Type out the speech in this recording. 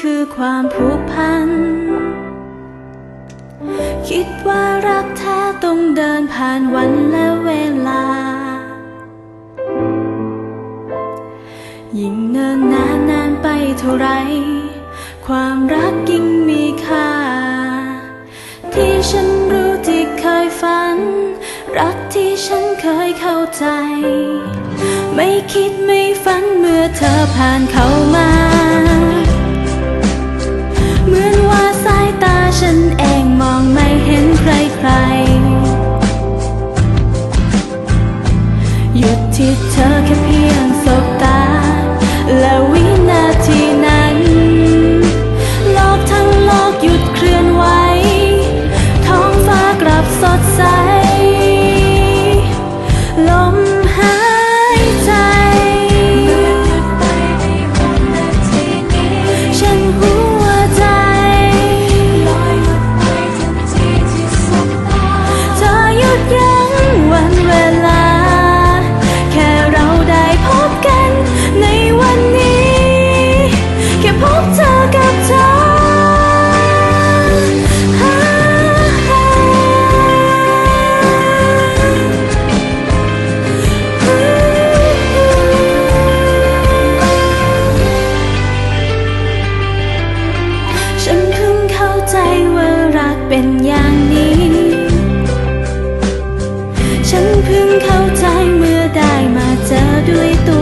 คือความผูกพัน คิดว่ารักแท้ต้องเดินผ่านวันและเวลา ยิ่งเนินนานนานไปเท่าไร ความรักยิ่งมีค่า ที่ฉันรู้ที่เคยฝัน รักที่ฉันเคยเข้าใจ ไม่คิดไม่ฝันเมื่อเธอผ่านเข้ามา ที่เธอแค่เพียง เพิ่งเข้าใจเมื่อได้มาเจอด้วยตัว